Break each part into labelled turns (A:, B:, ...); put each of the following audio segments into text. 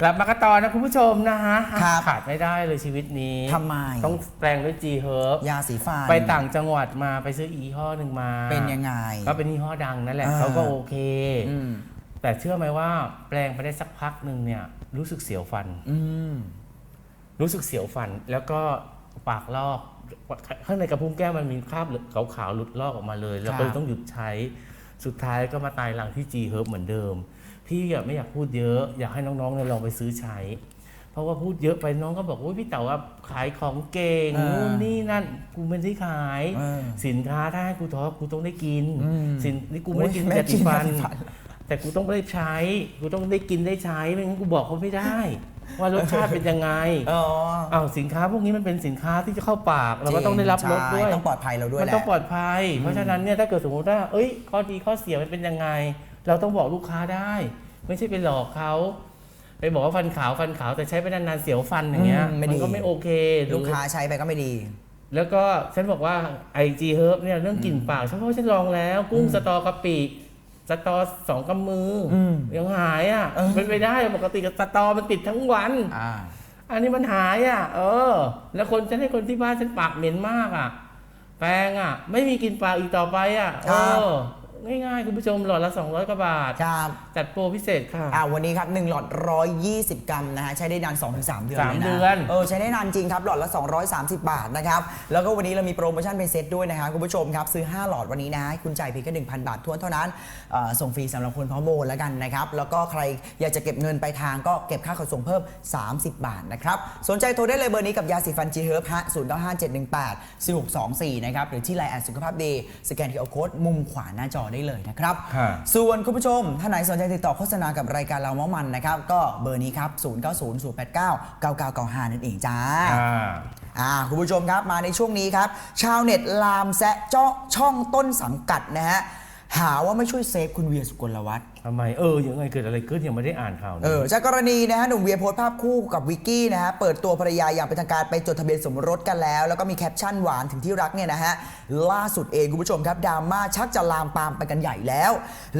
A: กลับมากระตอนนะคุณผู้ชมนะฮะ
B: ครับ
A: ขาดไม่ได้เลยชีวิตนี้
B: ทำไม
A: ต้องแปลงด้วย G Herb
B: ยาสีฟัน
A: ไปต่างจังหวัดมาไปซื้ออีห้อหนึ่งมา
B: เป็นยังไง
A: ก็เป็นยี่ห้อดังนั่นแหละ
B: อ่า
A: เขาก็โอเค
B: อืม
A: แต่เชื่อไหมว่าแปลงไปได้สักพักหนึ่งเนี่ย รู้สึกเสียวฟัน
B: อืม
A: รู้สึกเสียวฟันแล้วก็ปากลอกข้างในกระพุ้งแก้มมันมีคราบขาวๆหลุดลอกออกมาเลย แล้วก็เลยต้องหยุดใช้ สุดท้ายก็มาตายหลังที่ G Herb เหมือนเดิม พี่อะไม่อยากพูดเยอะ อยากให้น้องๆเนี่ยลองไปซื้อใช้ เพราะว่าพูดเยอะไปน้องก็บอกว่าพี่เต๋าว่าขายของเก่ง
B: อ่านู่
A: นู่นนี่นั่นกูไม่ได้ขาย
B: เออ
A: สินค้าถ้าให้กูท้อกูต้องได้กิน
B: อืม
A: สินนี่กูไม่ได้กิน
B: โอ้ย
A: ยาสีฟัน
B: แม่กินยาสีฟัน
A: แต่กูต้องได้ใช้ กูต้องได้กินได้ใช้ไม่งั้นกูบอกเขาไม่ได้ ว่ารสชาติเป็นยังไง
B: อ๋อ
A: อ้าวสินค้าพวกนี้มันเป็นสินค้าที่จะเข้าปากเราก็ต้องได้รับรสด้วย
B: ใช่ต้องปลอดภัยเราด้วย
A: มัน
B: แหละ
A: ต้องปลอดภัย เพราะฉะนั้นเนี่ยถ้าเกิดสมมติว่าเอ้ย ข้อดีข้อเสียมันเป็นยังไง เราต้องบอกลูกค้าได้ ไม่ใช่ไปหลอกเขาไปบอกว่าฟันขาวฟันขาวแต่ใช้ไปนานๆเสียวฟันอย่างเงี้ย
B: อืมไม่ดี
A: มันก็ไม่โอเคหรือ
B: ลูกค้าใช้ไปก็ไม่ดี
A: แล้วก็ฉันบอกว่าไอจีเฮิร์บเนี่ยเรื่องกลิ่นปากฉันเพราะฉันลองแล้ว กุ้งสตอกะปิ สตอสองกำมืออ
B: ม
A: ยังหายอะ
B: เออ
A: เป็นไปได้ปกติกับสตอมันติดทั้งวัน
B: อ่า
A: อันนี้มันหายอะ เออ แล้วคนฉันให้คนที่บ้านฉันปากเหม็นมากอะ แปรงอะ ไม่มีกลิ่นปากอีกต่อไปอะ เอ
B: ครับ
A: อ ง่ายๆ คุณผู้ชมหลอดละ 200 กว่าบาท
B: ครับ
A: จัดโปรพิเศษค่ะ
B: อ่าวันนี้ครับ1หลอด 120 กรัมนะฮะใช้ได้นาน 2-3 เดือน
A: สาม
B: เลยนะ
A: เดือน
B: เออใช้ได้นานจริงครับหลอดละ 230 บาทนะครับแล้วก็วันนี้เรามีโปรโมชั่นเป็นเซตด้วยนะครับคุณผู้ชมครับซื้อ 5 หลอดวันนี้นะคุณจ่ายเพียงแค่1,000 บาททวนเท่านั้นเอ่อส่งฟรีสำหรับคนพร้อมโอนแล้วกันนะครับแล้วก็ใครอยากจะเก็บเงินไปลายทางก็เก็บค่าขนส่งเพิ่ม 30 บาทนะครับสนใจโทรได้เลยเบอร์นี้กับยาสีฟันจีเฮิร์บฮะ0 9 5 7 1 8 4 6 2 4นะครับหรือที่ไลน์แอดสุขภาพดีสแกน QR Code มุมขวาหน้าจอได้เลยนะครับ
A: ค่ะ
B: ส่วนคุณผู้ชมถ้าไหนสนใจติดต่อโฆษณากับรายการเราเมามันนะครับ ก็เบอร์นี้ครับ 0 9 0 0 8 9 9 9 9 5 นั่นเองจ้า
A: อ่า
B: อ่าคุณผู้ชมครับมาในช่วงนี้ครับ ชาวเน็ตลามแซะเจาะช่องต้นสังกัดนะฮะ หาว่าไม่ช่วยเซฟคุณเวียสุกลวัฒน์
A: ทำไมเออยังไงเกิดอะไรขึ้นยังไม่ได้อ่านข่าว
B: เอ
A: นี้
B: อจากกรณีนะฮะหนุ่มเวียโพสต์ภาพคู่กับวิกกี้นะฮะเปิดตัวภรรยาอย่างเป็นทางการไปจดทะเบียนสมรสกันแล้ว แล้วก็มีแคปชั่นหวานถึงที่รักเนี่ยนะฮะล่าสุดเองคุณผู้ชมครับดราม่าชักจะลามปามไปกันใหญ่แล้ว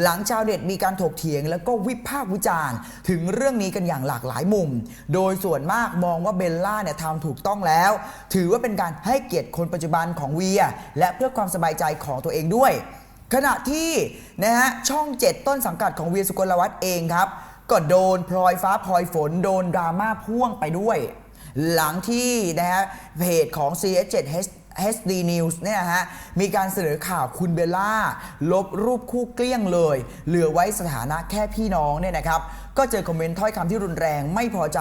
B: หลังชาวเน็ตมีการถกเถียง แล้วก็วิพากษ์วิจารณ์ ถึงเรื่องนี้กันอย่างหลากหลายมุม โดยส่วนมากมองว่าเบลล่าเนี่ยทำถูกต้องแล้ว ถือว่าเป็นการให้เกียรติคนปัจจุบันของเวียและเพื่อความสบายใจของตัวเองด้วย ขณะที่นะฮะช่อง 7 ต้นสังกัดของเวียสุกลวัฒน์เองครับ ก็โดนพลอยฟ้าพลอยฝน โดนดราม่าพ่วงไปด้วย หลังที่นะฮะเพจของ CS7 HD News เนี่ยนะฮะมีการเสนอข่าวคุณเบลล่า ลบรูปคู่เกลี้ยงเลย เหลือไว้สถานะแค่พี่น้องเนี่ยนะครับก็เจอคอมเมนต์ถ้อยคำที่รุนแรงไม่พอใจ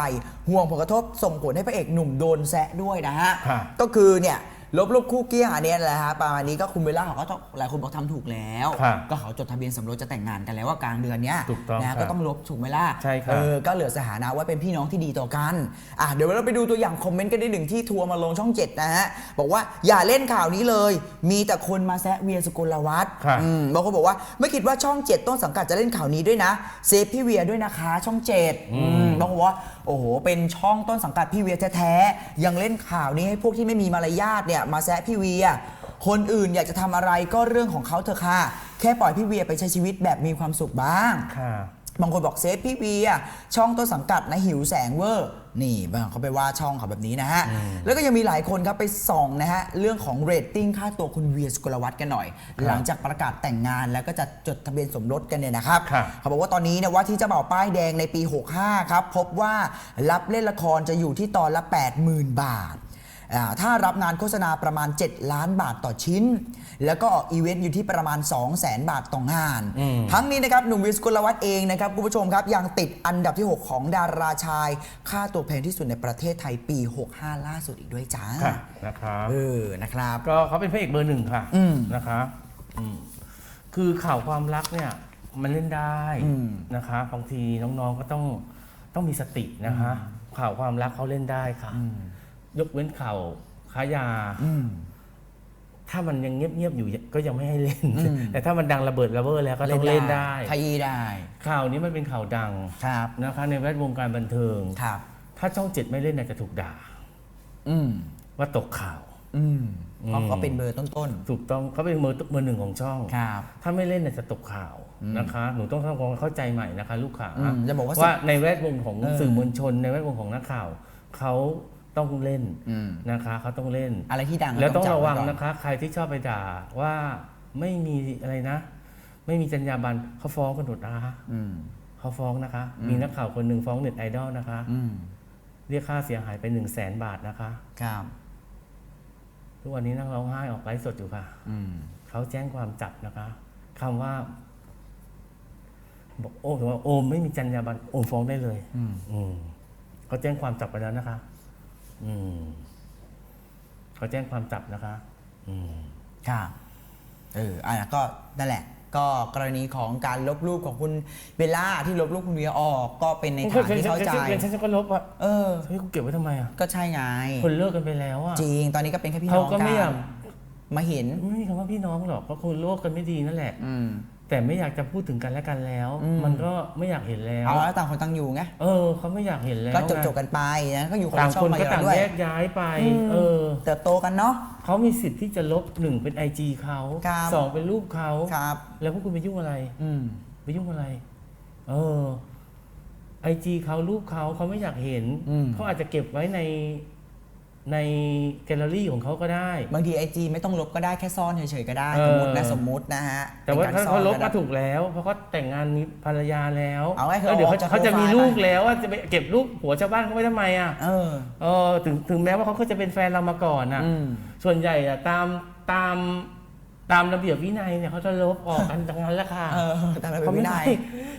B: ห่วงผลกระทบส่งผลให้พระเอกหนุ่มโดนแซะด้วยนะฮะ
A: ค่ะ
B: ก็คือเนี่ย ลบรูปคู่เกี้ยงอันเนี้ยแหละฮะประมาณนี้ก็คุณเบลล่าเขาก็ต้องหลายคนบอกทำถูกแล้ว
A: ค่ะ
B: ก็เขาจดทะเบียนสมรสจะแต่งงานกันแล้วว่ากลางเดือนเนี้ย
A: ถูกต้อง
B: นะฮะ
A: ครับ
B: ก็ต้องลบถูกไหมล่ะ
A: ใช่ครับ
B: เออก็เหลือสถานะว่าเป็นพี่น้องที่ดีต่อกันอะเดี๋ยวเราไปดูตัวอย่างคอมเมนต์กันได้หนึ่งที่ทัวร์มาลงช่อง7นะฮะบอกว่าอย่าเล่นข่าวนี้เลย มีแต่คนมาแซะเวียสุกลวัฒน์
A: ครับ
B: อืมบางคนบอกว่าไม่คิดว่าช่อง7ต้นสังกัดจะเล่นข่าวนี้ด้วยนะเซฟพี่เวียด้วยนะคะ ช่อง7อืมบางคนบอกว่าโอ้โหเป็นช่องต้นสังกัดพี่เวียแท้ๆยังเล่นข่าวนี้ให้พวกที่ไม่มีมารยาทเนี่ยมาแซะพี่เวีย คนอื่นอยากจะทำอะไรก็เรื่องของเขาเถอะค่ะ แค่ปล่อยพี่เวียไปใช้ชีวิตแบบมีความสุขบ้าง
A: ค่ะ
B: บางคนบอกเซฟพี่เวียช่องต้นสังกัดนะหิวแสงเวอร์ นี่บางเขาไปว่าช่องเขาแบบนี้นะฮะ แล้วก็ยังมีหลายคนครับไปส่องนะฮะ เรื่องของเรตติ้งค่าตัวคุณเวียสุกลวัฒน์กันหน่อย หลังจากประกาศแต่งงานแล้วก็จะจดทะเบียนสมรสกันเนี่ยนะครับ
A: ครับ
B: เขาบอกว่าตอนนี้เนี่ยว่าที่เจ้าบ่าวป้ายแดงในปี 65 ครับ พบว่ารับเล่นละครจะอยู่ที่ตอนละ 80,000 บาทอ่า ถ้ารับงานโฆษณาประมาณ 7 ล้านบาทต่อชิ้น แล้วก็ออกอีเวนต์อยู่ที่ประมาณ 2 0 0 0 0 0บาทต่องาน
A: อืม
B: ทั้งนี้นะครับหนุ่มวิสกุลวัฒน์เองนะครับคุณผู้ชมครับยังติดอันดับที่ 6 ของดาราชาย ค่าตัวแพงที่สุดในประเทศไทยปี 65 ล่าสุดอีกด้วยจ้า
A: ค่ะนะครับ
B: เออนะครับ
A: ก็เขาเป็นพระเอกเบอร์หนึ่งค่ะ
B: อืม
A: นะคะอืมคือข่าวความรักเนี่ยมันเล่นได้
B: อืม
A: นะคะบางทีน้องๆก็ต้องต้องมีสตินะคะ ข่าวความรักเขาเล่นได้ค่ะ ยกเว้นข่าวค้ายา
B: อืม
A: ถ้ามันยังเงียบๆอยู่ก็ยังไม่ให้เล่น
B: อืม
A: แต่ถ้ามันดังระเบิดระเบ้อแล้วก็ต้องเล่นได้
B: ขยี้ได้
A: ข่าวนี้มันเป็นข่าวดัง
B: ครับ
A: นะคะ ในแวดวงการบันเทิง
B: ครับ
A: ถ้าช่องเจ็ดไม่เล่นน่าจะถูกด่า
B: อืม
A: ว่าตกข่าว
B: อืมเพราะเขาเป็นเบอร์ต้น
A: ถูกต้องเขาเป็นมือเบอร์หนึ่งของช่อง
B: ๆ ครับ
A: ถ้าไม่เล่นเนี่ยจะตกข่าวนะคะ หนูต้องทำความเข้าใจใหม่นะคะ ลูกค้า
B: อืมจะบอกว่า
A: ว่าในแวดวงของ
B: เออ
A: สื่อมวลชน ในแวดวงของนักข่าวเขา ต้องเล่น
B: อืม
A: นะคะเขาต้องเล่น
B: อะไรที่ดัง
A: แล้วต้อง
B: จับ
A: ระวัง
B: ไก่อ
A: นะคะ ใครที่ชอบไปด่าว่าไม่มีอะไรนะ ไม่มีจรรยาบรรณเขาฟ้องกันหมดนะคะ
B: อืม
A: เขาฟ้องนะคะ มีนักข่าวคนหนึ่งฟ้องเน็ตไอดอลนะคะ
B: อืม
A: เรียกค่าเสียหายไปหนึ่งแสนบาทนะคะ
B: ครับ
A: ทุกวันนี้นั่งร้องไห้ออกไลฟ์สดอยู่ค่ะ
B: อืม
A: เขาแจ้งความจับนะคะคำว่าบอกโอ้ถือว่าโอมไม่มีจรรยาบรรณโอมฟ้องได้เลย
B: อืม
A: อืมเขาแจ้งความจับไปแล้วนะคะ อืมเขาแจ้งความจับนะคะ อืม
B: ครับเอออะก็นั่นแหละ ก็กรณีของการลบรูปของคุณเบลล่าที่ลบรูปคุณเวียออกก็เป็นในทางที่เข้าใจ
A: ฉันฉันฉันก็ลบอะ
B: เออ
A: เฮ้ยกูเก็บไว้ทำไมอะ
B: ก็ใช่ไง
A: คนเลิกกันไปแล้วอะ
B: จริง ตอนนี้ก็เป็นแค่พี่น้
A: เขา
B: อง
A: ก็
B: กั
A: ไม่อยาก
B: นมาเห็น
A: ไม่มีคำว่าพี่น้องหรอกเพราะคนโลกกันไม่ดีนั่นแหละ
B: อืม
A: แต่ไม่อยากจะพูดถึงกันและกันแล้ว
B: อืม
A: มันก็ไม่อยากเห็นแล้ว
B: เอาแล้วต่างคนต่างอยู่ไง
A: เออเขาไม่อยากเห็นแล้ว
B: ก็จบ
A: ไง
B: จบๆกันไปนะก็อยู่คน
A: ต่าง
B: ละช่อ
A: ค
B: ง
A: น
B: มา
A: ก็
B: อยู่
A: ต่าง
B: ด้วย
A: แยกย้ายไป
B: อืม
A: เออ
B: เติบโตกันเนาะ
A: เขามีสิทธิ์ที่จะลบหนึ่งเป็นไอจีเขา
B: ครับ
A: สองเป็นรูปเขา
B: ครับ
A: แล้วพวกคุณไปยุ่งอะไร
B: อืม
A: ไปยุ่งอะไร เออไอจีเขารูปเขาเขาไม่อยากเห็น
B: อืม
A: เขาอาจจะเก็บไว้ใน ในแกลเลอรี่ของเขาก็ได้
B: บางทีไอจีไม่ต้องลบก็ได้แค่ซ่อนเฉยๆก็ได้
A: เอ
B: ส
A: อ
B: มมตินะสมมตินะฮะ
A: แต่ว่า
B: ป็นก
A: ถ้าร
B: ซ่อ
A: เขา
B: น
A: ลบ
B: ก็
A: มา
B: ได้
A: ถูกแล้ว เพราะเขาแต่งงานมีภรรยาแล้ว
B: เอาไว้เถอะ
A: แล้วเดี๋ยว
B: อ
A: เขา
B: อกจาก
A: เขาจะมี
B: โปรไฟล์
A: ลูก
B: ไป
A: แล้วอะจะไปเก็บลูกผัวชาวบ้านเขาไว้ทำไมอะ
B: เออ
A: เออถึงถึงแม้ว่าเขาก็จะเป็นแฟนเรามาก่อนอะ
B: อืม
A: ส่วนใหญ่อะตามตาม ตามระเบียบวินัยเนี่ยเขาจะลบออกกันทั้งนั้นแหละค่ะ
B: เออตามระเบีย
A: เขา
B: บวิ
A: ไม่
B: นั
A: ค่อยย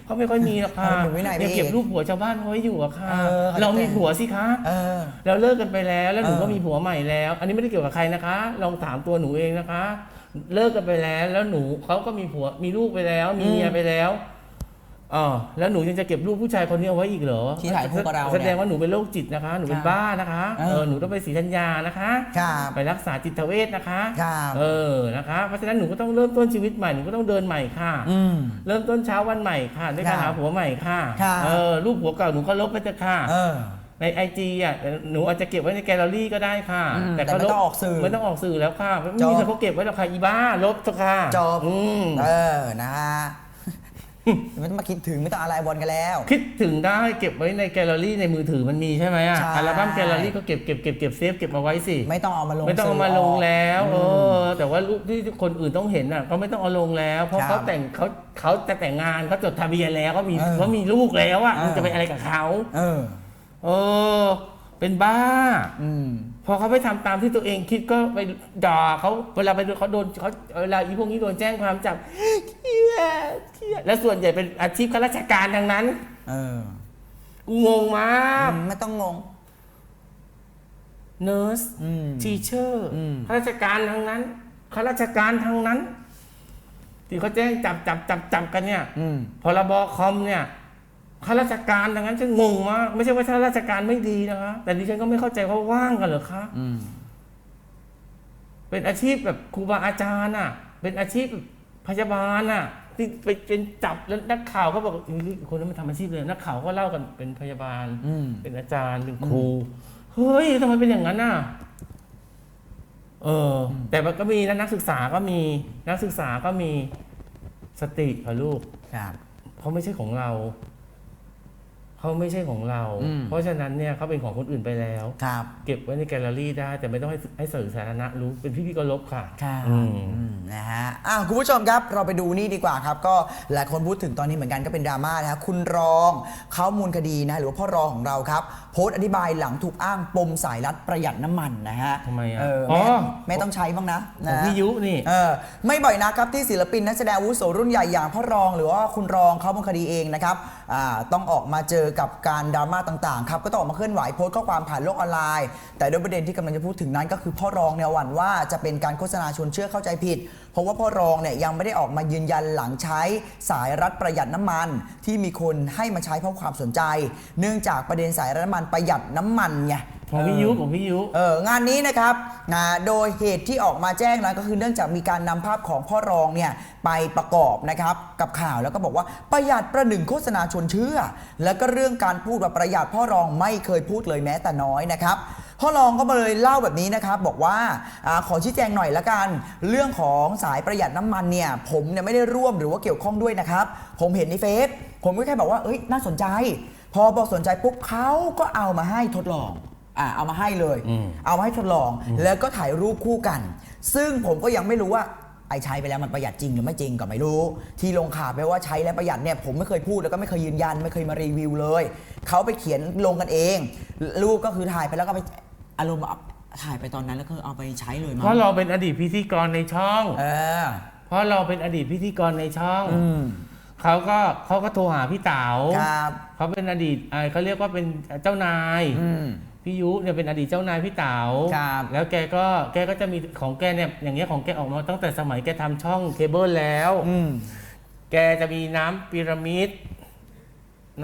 A: เขาไม่ค่อยมีหรอกค่ะ
B: ตามระเบียบวินัยไป
A: ยังเก็บ
B: อีก
A: รูปผัวชาวบ้านเขาไว้อยู่อะค่ะ
B: เออเขาจะ
A: เรามีผัวสิคะ
B: เออ
A: เราเลิกกันไปแล้วแล้วหนู
B: เออ
A: ก็มีผัวใหม่แล้ว อันนี้ไม่ได้เกี่ยวกับใครนะคะ ลองถามตัวหนูเองนะคะ เลิกกันไปแล้วแล้วหนูเขาก็มีผัวมีลูกไปแล้ว มีเมียไปแล้ว อ๋อแล้วหนูยังจะเก็บรูปผู้ชายคนนี้เอาไว้อีกเหรอ
B: ที่ถ่ายคู่กับเราเนี่ย
A: แสดงว่าหนูเป็นโรคจิตนะคะ หนูเป็น
B: ครับ
A: บ้านะคะ
B: เออ
A: เออหนูต้องไปศรีธัญญานะคะ
B: ครับ
A: ไปรักษาจิตเวชนะคะ
B: ครับ
A: เออนะคะเพราะฉะนั้นหนูก็ต้องเริ่มต้นชีวิตใหม่หนูก็ต้องเดินใหม่ค่ะ
B: อืม
A: เริ่มต้นเช้าวันใหม่ค่ะด้วยการ
B: ครั
A: หา
B: บ
A: ผัวใหม่ค่ะ
B: ครับ
A: เออรูปผัวเก่าหนูก็ลบไปเถอะค่ะ
B: เออ
A: ในไอจีอะหนูอาจจะเก็บไว้ในแกลเลอรี่ก็ได้ค่ะ
B: อืมแต่ไม่ต้องออกสื่อ
A: ไม่ต้องออกสื่อแล้วค่ะไม่
B: จบ
A: มีใครเขาเก็บไว้หรอกค่ะอีบ้าลบเถอะค่ะ
B: จบ
A: อืม
B: เออนะฮะ ไม่ต้องมาคิดถึงไม่ต้องอะไรบอลกันแล้ว
A: คิดถึงได้เก็บไว้ในแกลเลอรี่ในมือถือมันมีใช่ไหมอะ
B: ใช่
A: อัลบั้มแกลเลอรี่ก็เก็บเก็บเก็บเก็บเซฟเก็บเอาไว้สิ
B: ไม่ต้องเอามาลง
A: ไม่ต้องเอามาลง
B: สื่
A: แล้วเออ แต่ว่ารูปที่คนอื่นต้องเห็นน่ะ ก็ไม่ต้องเอาลงแล้ว เพราะ
B: ครับ
A: เขาแต่งเขาเขาจะแต่งงานเขาจดทะเบียนแล้วเขามี
B: เออ
A: เขามีลูกแล้วอะ
B: เออ
A: มึงจะไปอะไรกับเขา
B: เออ
A: เออ เป็นบ้า
B: อืม
A: พอเขาไม่ทำตามที่ตัวเองคิดก็ไปด่าเขาเวลาไปเขาโดนเขาเวลาอีพวกนี้โดนแจ้งความจับเครียดเครียดและส่วนใหญ่เป็นอาชีพข้าราชการทั้งนั้น
B: เออ
A: กูงงมาก
B: ไม่ต้องงง
A: เน r ร์ส
B: อืม
A: ทีเชอร์
B: อืม
A: ข้าราชการทั้งนั้นข้าราชการทั้งนั้น ที่เขาแจ้งจับจับจับจับกันเนี่ย
B: อืม
A: พรบคอมเนี่ย ข้าราชการทั้งนั้นฉันงงมากไม่ใช่ว่าข้าราชการไม่ดีนะคะแต่ดิฉันก็ไม่เข้าใจว่าว่างกันเหรอคะ
B: อืม
A: เป็นอาชีพแบบครูบาอาจารย์อะ เป็นอาชีพแบบพยาบาลอะ ที่ไปเป็นจับแล้วนักข่าวเขาบอกเฮ้ยคนนั้นมันทำอาชีพเลยนักข่าวก็เล่ากันเป็นพยาบาล
B: อืม
A: เป็นอาจารย์เป็นครูเฮ้ยทำไมเป็นอย่างนั้นน่ะ เออแต่มันก็มีนะนักศึกษาก็มี นักศึกษาก็มีสติค่ะลูก
B: ครับ
A: เขาไม่ใช่ของเรา เขาไม่ใช่ของเรา
B: อืม
A: เพราะฉะนั้นเนี่ยเขาเป็นของคนอื่นไปแล้ว
B: ครับ
A: เก็บไว้ในแกลเลอรี่ได้ แต่ไม่ต้องให้ให้สื่อสาธารณะรู้เป็นพี่พี่ก็ลบค่ะ
B: ครับ
A: อืม
B: อืมนะฮะอะคุณผู้ชมครับเราไปดูนี่ดีกว่าครับ ก็หลายคนพูดถึงตอนนี้เหมือนกันก็เป็นดราม่านะฮะคุณรองเขามูลคดีนะหรือว่าพ่อรองของเราครับ โพสต์อธิบายหลังถูกอ้างปมสายรัดประหยัดน้ำมันนะฮะ
A: ทำไมอะ
B: เออ
A: อ๋อ
B: แม่ไม่ต้องใช้บ้างนะ
A: ของ
B: นะ
A: พี่ยุนี่
B: เออไม่บ่อยนะครับที่ศิลปินนักแสดงอาวุโสรุ่นใหญ่อย่างพ่อรอง หรือว่าคุณรองเขามูลคดีเองนะครับอ่าต้องออกมาเจอกับการดราม่าต่างๆครับก็ต้องออกมาเคลื่อนไหวโพสต์ข้อความผ่านโลกออนไลน์ แต่โดยประเด็นที่กำลังจะพูดถึงนั้นก็คือพ่อรองเนี่ยหวั่นว่าจะเป็นการโฆษณาชวนเชื่อเข้าใจผิด เพราะว่าพ่อรองเนี่ยยังไม่ได้ออกมายืนยันหลังใช้สายรัดประหยัดน้ำมัน ที่มีคนให้มาใช้เพราะความสนใจ เนื่องจากประเด็นสายรัดน้ำมันประหยัดน้ำมันไง
A: ของพี่ยุของพี่ยุ
B: เอองานนี้นะครับอ่าโดยเหตุที่ออกมาแจ้งนั้นก็คือเนื่องจากมีการนำภาพของพ่อรองเนี่ยไปประกอบนะครับกับข่าวแล้วก็บอกว่าประหยัดประหนึ่งโฆษณาชวนเชื่อ แล้วก็เรื่องการพูดว่าประหยัดพ่อรองไม่เคยพูดเลยแม้แต่น้อยนะครับ พ่อรองก็มาเลยเล่าแบบนี้นะครับ บอกว่าอาขอชี้แจงหน่อยละกัน เรื่องของสายประหยัดน้ำมันเนี่ยผมเนี่ยไม่ได้ร่วมหรือว่าเกี่ยวข้องด้วยนะครับ ผมเห็นในเฟซผมก็แค่บอกว่าเอ้ยน่าสนใจ พอบอกสนใจปุ๊บเขาก็เอามาให้ทดลอง อ่าเอามาให้เลย
A: อืม
B: เอามาให้ทดลองแล้วก็ถ่ายรูปคู่กัน ซึ่งผมก็ยังไม่รู้ว่าไอ้ใช้ไปแล้วมันประหยัดจริงหรือไม่จริงก็ไม่รู้ ที่ลงข่าวไปว่าใช้แล้วประหยัดเนี่ยผมไม่เคยพูดแล้วก็ไม่เคยยืนยันไม่เคยมารีวิวเลยเขาไปเขียนลงกันเอง รูปก็คือถ่ายไปแล้วก็ไปอารมณ์เอาถ่ายไปตอนนั้นแล้วก็เอาไปใช้เลยมั้
A: เพราะเราเป็นอดีตพิธีกรในช่อง
B: เออ
A: เพราะเราเป็นอดีตพิธีกรในช่อง
B: อืม
A: เขาก็เขาก็โทรหาพี่เต๋า
B: ครับ
A: เขาเป็นอดีตเอ่อเขาเรียกว่าเป็นเจ้านาย
B: อืม
A: พี่ยุเนี่ยเป็นอดีตเจ้านายพี่เต๋า
B: ครับ
A: แล้วแกก็แกก็จะมีของแกเนี่ยอย่างเงี้ยของแกออกมาตั้งแต่สมัยแกทำช่องเคเบิลแล้ว
B: อืม
A: แกจะมีน้ำพีระมิด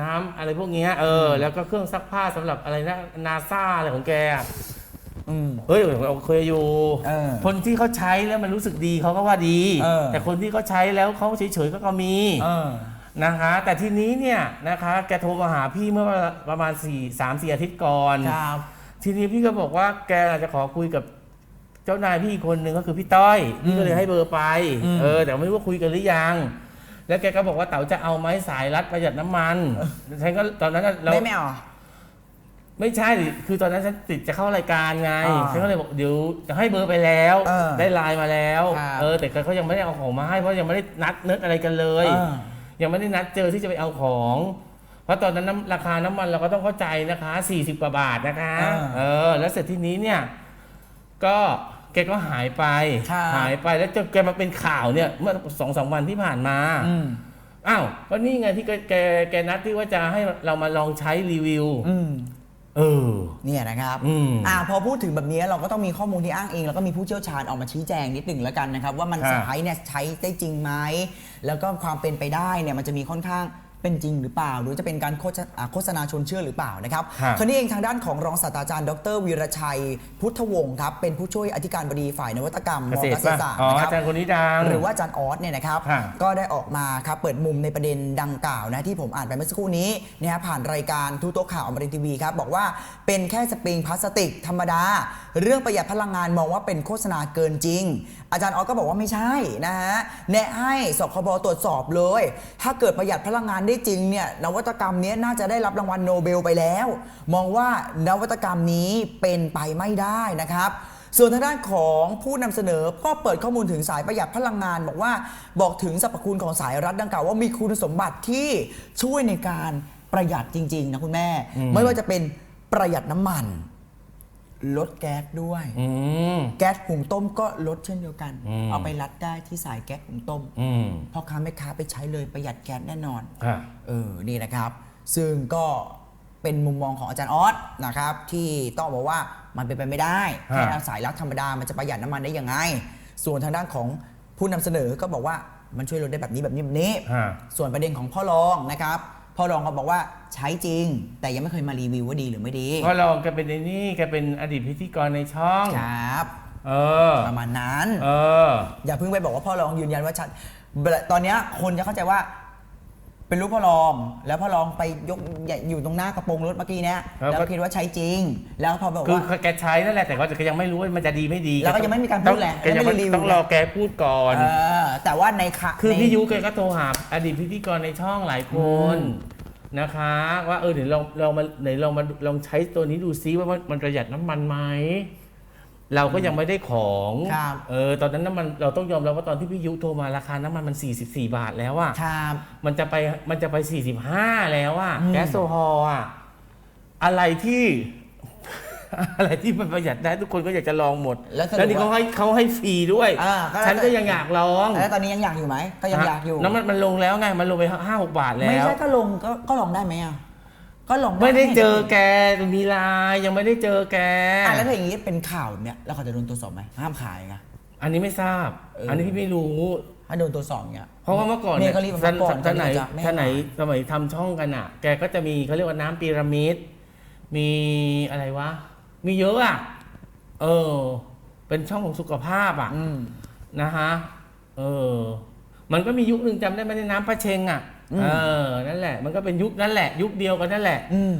A: น้ำอะไรพวกเนี้ยเออ แล้วก็เครื่องซักผ้าสำหรับอะไรนะนาซาอะไรของแกอะ
B: อืม
A: เฮ้ยเราเคยอยู่
B: เออ
A: คนที่เขาใช้แล้วมันรู้สึกดีเขาก็ว่าดี
B: เออ
A: แต่คนที่เขาใช้แล้วเขาเฉยๆก็ก็มี
B: เออ
A: นะคะ แต่ทีนี้เนี่ยนะคะแกโทรมาหาพี่เมื่อประมาณ4 3 4อาทิตย์ก่อน
B: ครับ
A: ทีนี้พี่ก็บอกว่าแกอาจจะขอคุยกับเจ้านายพี่อีกคนหนึ่งก็คือพี่ต้อยพี่ก็เลยให้เบอร์ไป
B: อืม
A: เออ แต่ไม่รู้ว่าคุยกันหรือยัง แล้วแกก็บอกว่าเต๋าจะเอาไหม้สายรัดประหยัดน้ำมันฉันก็ตอนนั้นน่ะเรา
B: ไม่ไม่เอา
A: ไม่ใช่ดิคือตอนนั้นฉันติดจะเข้ารายการไง
B: อ่า
A: ฉันก็เลยบอกเดี๋ยวจะให้เบอร์ไปแล้ว
B: เออ
A: ได้ไลน์มาแล้ว
B: ครับ
A: เออ แต่เขายังไม่ได้เอาของมาให้เพราะยังไม่ได้นัดเนิดอะไรกันเลย
B: เออ
A: ยังไม่ได้นัดเจอที่จะไปเอาของ เพราะตอนนั้นน้ำราคาน้ำมันเราก็ต้องเข้าใจนะคะ 40กว่าบาทนะคะ
B: อ่า
A: เออ แล้วเสร็จที่นี้เนี่ย ก็แกก็หายไป
B: ครับ
A: หายไปแล้วจนแกมาเป็นข่าวเนี่ย เมื่อสองสามวันที่ผ่านมา
B: อืม
A: อ้าวก็นี่ไงที่แกแกแกนัดที่ว่าจะให้เรามาลองใช้รีวิว
B: อืม
A: เออ
B: เนี่ยนะครับ
A: อืม
B: อ่าพอพูดถึงแบบนี้เราก็ต้องมีข้อมูลที่อ้างเองแล้วก็มีผู้เชี่ยวชาญออกมาชี้แจงนิดหนึ่งแล้วกันนะครับ ว่ามัน
A: ครับ
B: ใช้เนี่ยใช้ได้จริงไหม แล้วก็ความเป็นไปได้เนี่ยมันจะมีค่อนข้างเป็นจริงหรือเปล่า หรือจะเป็นการโฆษอ่าโฆษณาชวนเชื่อหรือเปล่านะครับ
A: ครับ
B: คราวนี้เองทางด้านของรองศาสตราจารย์ดรวีรชัย พุทธวงศ์ครับเป็นผู้ช่วยอธิการบดีฝ่ายนวัตกรรมม
A: เกษตร
B: เกษตร
A: ป่ะ
B: ศาสตร์
A: อ๋อ
B: นะค
A: อา
B: รับ
A: จารย์คนนี้ดัง
B: หรือว่าอาจารย์ออสเนี่ยนะครับ
A: ครับ
B: ก็ได้ออกมาครับเปิดมุมในประเด็นดังกล่าวนะที่ผมอ่านไปเมื่อสักครู่นี้นะฮะผ่านรายการทูโต๊ะข่าวอมรินทร์ทีวีครับบอกว่าเป็นแค่สปริงพลาสติกธรรมดา เรื่องประหยัดพลังงานมองว่าเป็นโฆษณาเกินจริง อาจารย์ออสก็บอกว่าไม่ใช่นะฮะแนะให้สคบตรวจสอบเลย ถ้าเกิดประหยัดพลังงานได้จริงเนี่ยนวัตกรรมเนี้ยน่าจะได้รับรางวัลโนเบลไปแล้ว มองว่านวัตกรรมนี้เป็นไปไม่ได้นะครับส่วนทางด้านของผู้นำเสนอก็เปิดข้อมูลถึงสายประหยัดพลังงาน บอกว่าบอกถึงสรรพคุณของสายรัดดังกล่าวว่ามีคุณสมบัติที่ช่วยในการประหยัดจริง ๆ นะคุณแม่
A: อืม
B: ไม่ว่าจะเป็นประหยัดน้ำมัน ลดแก๊สด้วย
A: อืม
B: แก๊สหุงต้มก็ลดเช่นเดียวกัน
A: อืม
B: เอาไปรัดได้ที่สายแก๊สหุงต้ม
A: อืม
B: พ่อค้าแม่ค้าไปใช้เลยประหยัดแก๊สแน่นอน
A: ค่ะ
B: เออ นี่นะครับ ซึ่งก็เป็นมุมมองของอาจารย์ออสนะครับ ที่ต้องบอกว่ามันเป็นไปไม่ได้
A: ฮะ
B: แค่เอาสายรัดธรรมดา มันจะประหยัดน้ำมันได้ยังไง ส่วนทางด้านของผู้นำเสนอก็บอกว่ามันช่วยลดได้แบบนี้แบบนี้แบบนี้
A: ฮะ
B: ส่วนประเด็นของพ่อรองนะครับ พ่อรองก็บอกว่าใช้จริง แต่ยังไม่เคยมารีวิวว่าดีหรือไม่ดี
A: เพราะเราแกเป็นไอ้นี่แกเป็นอดีตพิธีกรในช่อง
B: ครับ
A: เออ
B: ประมาณนั้น
A: เออ
B: อย่าเพิ่งไปบอกว่าพ่อรองยืนยันว่าชัดตอนเนี้ยคนจะเข้าใจว่า เป็นลูกพ่อรอง แล้วพ่อรองไปยกอยู่ตรงหน้ากระโปรงรถเมื่อกี้เนี้ย
A: ครับ
B: แล้วก็คิดว่าใช้จริง แล้วพอบอก
A: คือ
B: ว่า
A: แกใช้นั่นแหละแต่ก็จะยังไม่รู้ว่ามันจะดีไม่ดี
B: แล้วก็ยังไม่มีการพูดแหละ
A: แกยัง
B: ยังไม่
A: ไม่
B: ได้รีวิว
A: ต้องรอแกพูดก่อน
B: เออแต่ว่าในคะ
A: คือ
B: ใน
A: พี่ยุแกก็โทรหาอดีตพิธีกรในช่องหลายคนนะคะ ว่าเออเดี๋ยวเราเรามาไหนเรามาลองใช้ตัวนี้ดูซิว่ามันมันประหยัดน้ำมันไหม เราก็ยังไม่ได้ของ
B: ครับ
A: เออตอนนั้นน้ำมันเราต้องยอมรับว่าตอนที่พี่ยุโทรมาราคาน้ำมันมัน 44 บาทแล้วอะ
B: ครับ
A: มันจะไปมันจะไป 45 แล้วอะ
B: อืม
A: แก๊สโซฮอล์อะอะไรที่ อะไรที่มันประหยัดได้ทุกคนก็อยากจะลองหมด
B: แล้วสรุป
A: แล้วนี่เขาให้เขาให้ฟรีด้วย
B: อ่าก็แล้ว
A: ฉันก็ยังอยากลอง
B: แล้วตอนนี้ยังอยากอยู่ไหมก็ยังอยากอยู่
A: น้ำมันมันลงแล้วไงมันลงไปห้าหกบาทแล้
B: ไม่
A: ว
B: ใช่ก็ลงก็ก็ลองได้ไหมอะ ก็ลอง
A: ไม่ได้เจอแกมีไลน์ยังไม่ได้เจอแก
B: อะแล้วถ้าอย่างนี้เป็นข่าวแบบเนี้ยแล้วเขาจะโดนตรวจสอบไหมห้ามขายไง
A: อันนี้ไม่ทราบ
B: เอออั
A: อันนี้พี่ไม่รู้
B: ถ้าโดนตรวจสอบเนี้ย
A: เพราะว่าเมื่อก่อน
B: เม
A: เนี่ย
B: ย์ก็รีบมา
A: ท่าน
B: ก่อน
A: ท่านไหน
B: จะไม่
A: ท่านไหน
B: ให้
A: สมัยทำช่องกันอะ แกก็จะมีเขาเรียกว่าน้ำพีระมิดมีอะไรวะ มีเยอะอะ เออ เป็นช่องของสุขภาพอะ
B: อืม
A: นะฮะ เออ มันก็มียุคหนึ่งจำได้ไหมในน้ำปลาเชงอะ
B: อืม
A: เออนั่นแหละ มันก็เป็นยุคนั่นแหละ ยุคเดียวกันนั่นแหละ
B: อืม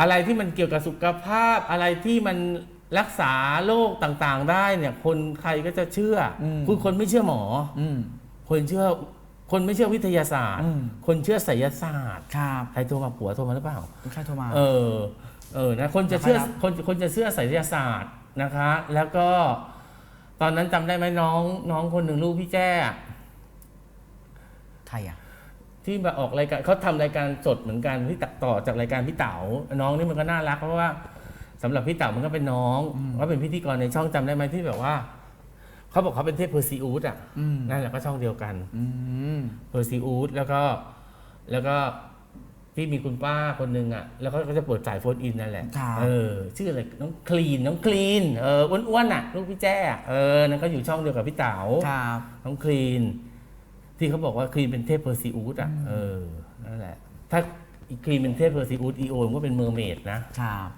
A: อะไรที่มันเกี่ยวกับสุขภาพอะไรที่มันรักษาโรคต่างๆ ได้เนี่ย คนใครก็จะเชื่ออ
B: ม
A: คือคนไม่เชื่อหมอ
B: อืม
A: คนเชื่อคนไม่เชื่อวิทยาศาสตร์
B: อืม
A: คนเชื่อไสยศาสตร์
B: ครับ
A: ใครโทรมาผัวโทรมาหรือเปล่า
B: คุณใครโทรมา
A: เออ เออ นะ คนจะเชื่อ
B: นะครับ
A: คนคนจะเชื่อไสยศาสตร์นะคะ แล้วก็ ตอนนั้นจำได้ไหมน้อง น้องคนหนึ่งลูกพี่แจ้อะ
B: ใครอะ
A: ที่มาออกรายการเขาทำรายการสดเหมือนกันที่ตัดต่อจากรายการพี่เต๋าน้องนี่มันก็น่ารักเพราะว่าสำหรับพี่เต๋ามันก็เป็นน้องเขาเป็นพิธีกรในช่องจำได้ไหมที่แบบว่าเขาบอกเขาเป็นเทพเพอร์ซิอูดอะ
B: อืม
A: นั่นแหละก็ช่องเดียวกัน
B: อืม
A: เพอร์ซิอูดแล้วก็แล้วก็ที่มีคุณป้าคนหนึ่งอะ แล้วก็จะเปิดสายโฟนอินนั่นแหละ
B: ครับ
A: เออ ชื่ออะไร น้องคลีน น้องคลีน เออ อ้วนๆอะ ลูกพี่แจ้อะเออ นั่นก็อยู่ช่องเดียวกับพี่เต๋า
B: ครับ
A: น้องคลีน ที่เขาบอกว่าคลีนเป็นเทพเพอร์ซิอูดอะเออนั่นแหละ ถ้าอีคลีนเป็นเทพเพอร์ซิอูดอีโอมก็เป็นเมอร์เมดนะครับ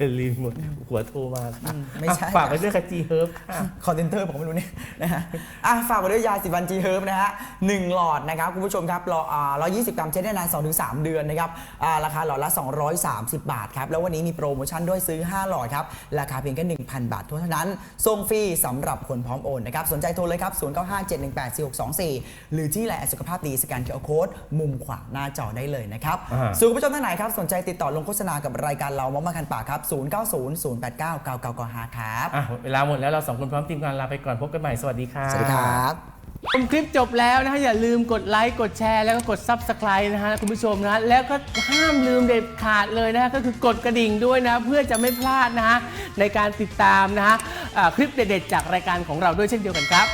A: เป็นลีนหมดหัวโทรมาค่ะ
B: อืมไม่ใช่
A: อะฝากไปด้วยกับจีเฮิร์บค่ะ
B: คอนเทนเตอร์ผมไม่รู้เนี่ยนะฮะอะฝากไว้ด้วยยาสีฟันจีเฮิร์บนะฮะหนึ่งหลอดนะครับ คุณผู้ชมครับรออ่าร้อยยี่สิบกรัมใช้ได้นาน 2-3 เดือนนะครับอ่าราคาหลอดละ 230 บาทครับ แล้ววันนี้มีโปรโมชั่นด้วยซื้อ 5 หลอดครับ ราคาเพียงแค่ 1,000 บาทเท่านั้นส่งฟรีสำหรับคนพร้อมโอนนะครับ สนใจโทรเลยครับ 0957184624 หรือที่ไลน์แอดสุขภาพดีสแกนเคอร์โค้ดมุมขวาหน้าจอได้เลยนะครับ
A: อ่า
B: ส่วนคุณผู้ชมท่านไหนครับสนใจติดต่อลงโฆษณากับรายการเรามอมาคันปากครับ0900899995ครับ
A: อะเวลาหมดแล้วเราสองคนพร้อมทีมงานลาไปก่อนพบกันใหม่สวัสดีค่ะ
B: สวัสดีครับ
A: ชมคลิปจบแล้วนะฮะอย่าลืมกดไลค์กดแชร์แล้วก็กด Subscribe นะฮะคุณผู้ชมนะแล้วก็ห้ามลืมเด็ดขาดเลยนะฮะก็คือกดกระดิ่งด้วยนะเพื่อจะไม่พลาดนะฮะในการติดตามนะฮะอ่าคลิปเด็ดๆจากรายการของเราด้วยเช่นเดียวกันครับ